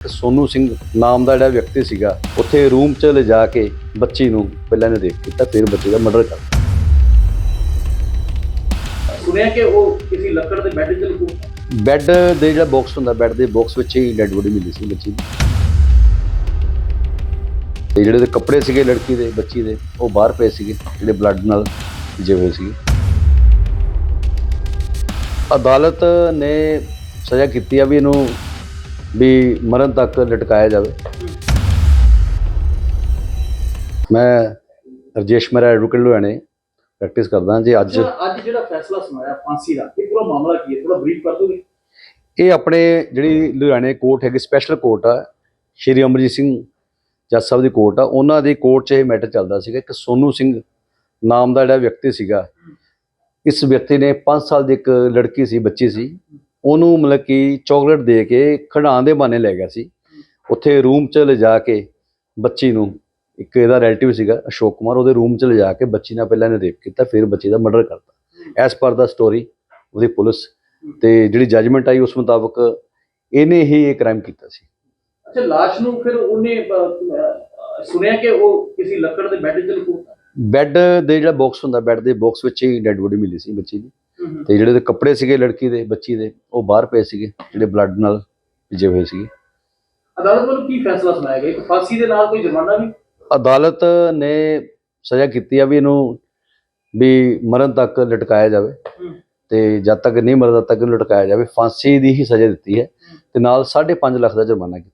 ਸੋਨੂ ਸਿੰਘ ਨਾਮ ਦਾ ਜਿਹੜਾ ਵਿਅਕਤੀ ਸੀਗਾ ਉੱਥੇ ਰੂਮ 'ਚ ਲਿਜਾ ਕੇ ਬੱਚੀ ਨੂੰ ਪਹਿਲਾਂ ਨੇ ਦੇਖ ਕੀਤਾ ਫਿਰ ਬੱਚੇ ਦਾ ਮਰਡਰ ਕਰ ਦਿੱਤਾ। ਸੁਣਿਆ ਕਿ ਉਹ ਕਿਸੇ ਲੱਕੜ ਦੇ ਬੈੱਡ 'ਚ ਲੁਕੋ ਬੈੱਡ ਦੇ ਜਿਹੜਾ ਬਾਕਸ ਹੁੰਦਾ ਬੈੱਡ ਦੇ ਬਾਕਸ ਵਿੱਚ ਹੀ ਡੈੱਡ ਬੋਡੀ ਮਿਲੀ ਸੀ ਬੱਚੀ ਦੀ। ਤੇ ਜਿਹੜੇ ਦੇ ਕੱਪੜੇ ਸੀਗੇ ਲੜਕੀ ਦੇ ਬੱਚੀ ਦੇ ਉਹ ਬਾਹਰ ਪਏ ਸੀਗੇ ਜਿਹੜੇ ਬਲੱਡ ਨਾਲ ਭਿੱਜੇ ਹੋਏ ਸੀਗੇ। ਅਦਾਲਤ ਨੇ ਸਜ਼ਾ ਕੀਤੀ ਆ ਵੀ ਇਹਨੂੰ ਵੀ ਮਰਨ ਤੱਕ ਲਟਕਾਇਆ ਜਾਵੇ। ਮੈਂ ਰਜੇਸ਼ ਮੇਰਾ ਐਡਵੋਕੇਟ ਲੁਧਿਆਣੇ ਪ੍ਰੈਕਟਿਸ ਕਰਦਾ ਜੀ ਅੱਜ। ਅੱਜ ਜਿਹੜਾ ਫੈਸਲਾ ਸੁਣਾਇਆ ਫਾਂਸੀ ਦਾ ਇਹ ਪੂਰਾ ਮਾਮਲਾ ਕੀ ਹੈ? ਥੋੜਾ ਬਰੀਫ ਕਰ ਦੋਗੇ ਇਹ ਆਪਣੇ ਜਿਹੜੀ ਲੁਧਿਆਣੇ ਕੋਰਟ ਹੈਗੀ ਸਪੈਸ਼ਲ ਕੋਰਟ ਆ ਸ਼੍ਰੀ ਅਮਰਜੀਤ ਸਿੰਘ ਜੱਜ ਸਾਹਿਬ ਦੀ ਕੋਰਟ ਆ ਉਹਨਾਂ ਦੀ ਕੋਰਟ 'ਚ ਇਹ ਮੈਟਰ ਚੱਲਦਾ ਸੀਗਾ ਕਿ ਸੋਨੂ ਸਿੰਘ ਨਾਮ ਦਾ ਜਿਹੜਾ ਵਿਅਕਤੀ ਸੀਗਾ ਇਸ ਵਿਅਕਤੀ ਨੇ 5 ਸਾਲ ਦੀ ਇੱਕ ਲੜਕੀ ਸੀ ਬੱਚੀ ਸੀ ਉਹਨੂੰ ਮਤਲਬ ਕਿ ਚਾਕਲੇਟ ਦੇ ਕੇ ਖਿਡਾਉਣ ਦੇ ਬਹਾਨੇ ਲੈ ਗਿਆ ਸੀ। ਉੱਥੇ ਰੂਮ 'ਚ ਲਿਜਾ ਕੇ ਬੱਚੀ ਨੂੰ ਇੱਕ ਇਹਦਾ ਰਿਲੇਟਿਵ ਸੀਗਾ ਅਸ਼ੋਕ ਕੁਮਾਰ ਉਹਦੇ ਰੂਮ 'ਚ ਲਿਜਾ ਕੇ ਬੱਚੀ ਨਾਲ ਪਹਿਲਾਂ ਇਹਨੇ ਰੇਪ ਕੀਤਾ ਫਿਰ ਬੱਚੀ ਦਾ ਮਰਡਰ ਕਰਤਾ। ਐਸ ਪਰ ਦਾ ਸਟੋਰੀ ਉਹਦੀ ਪੁਲਿਸ ਤੇ ਜਿਹੜੀ ਜੱਜਮੈਂਟ ਆਈ ਉਸ ਮੁਤਾਬਕ ਇਹਨੇ ਹੀ ਇਹ ਕ੍ਰਾਈਮ ਕੀਤਾ ਸੀ। ਅੱਛਾ ਲਾਸ਼ ਨੂੰ ਫਿਰ ਉਹਨੇ ਸੁਣਿਆ ਕਿ ਉਹ ਕਿਸੇ ਲੱਕੜ ਦੇ ਬੈੱਡ 'ਚ ਲੁਕੋ ਬੈੱਡ ਦੇ ਜਿਹੜਾ ਬਾਕਸ ਹੁੰਦਾ ਬੈੱਡ ਦੇ ਬਾਕਸ ਵਿੱਚ ਹੀ ਡੈੱਡ ਬੋਡੀ ਮਿਲੀ ਸੀ ਬੱਚੀ ਦੀ। ਤੇ ਜਿਹੜੇ ਦੇ ਕੱਪੜੇ ਸੀਗੇ ਲੜਕੀ ਦੇ ਬੱਚੀ ਦੇ ਉਹ ਬਾਹਰ ਪਏ ਸੀਗੇ ਜਿਹੜੇ ਬਲੱਡ ਨਾਲ ਭਿੱਜੇ ਹੋਏ ਸੀਗੇ। ਅਦਾਲਤ ਵੱਲੋਂ ਕੀ ਫੈਸਲਾ ਸੁਣਾਇਆ ਗਿਆ? ਇੱਕ ਫਾਂਸੀ ਦੇ ਨਾਲ ਕੋਈ ਜੁਰਮਾਨਾ ਵੀ? ਅਦਾਲਤ ਨੇ ਸਜ਼ਾ ਕੀਤੀ ਆ ਵੀ ਇਹਨੂੰ ਵੀ ਮਰਨ ਤੱਕ ਲਟਕਾਇਆ ਜਾਵੇ। ਤੇ ਜਦ ਤੱਕ ਨਹੀਂ ਮਰਦਾ ਤੱਕ ਇਹਨੂੰ ਲਟਕਾਇਆ ਜਾਵੇ। ਫਾਂਸੀ ਦੀ ਹੀ ਸਜ਼ਾ ਦਿੱਤੀ ਹੈ। ਤੇ ਨਾਲ 5.5 ਲੱਖ ਦਾ ਜੁਰਮਾਨਾ ਕੀਤਾ।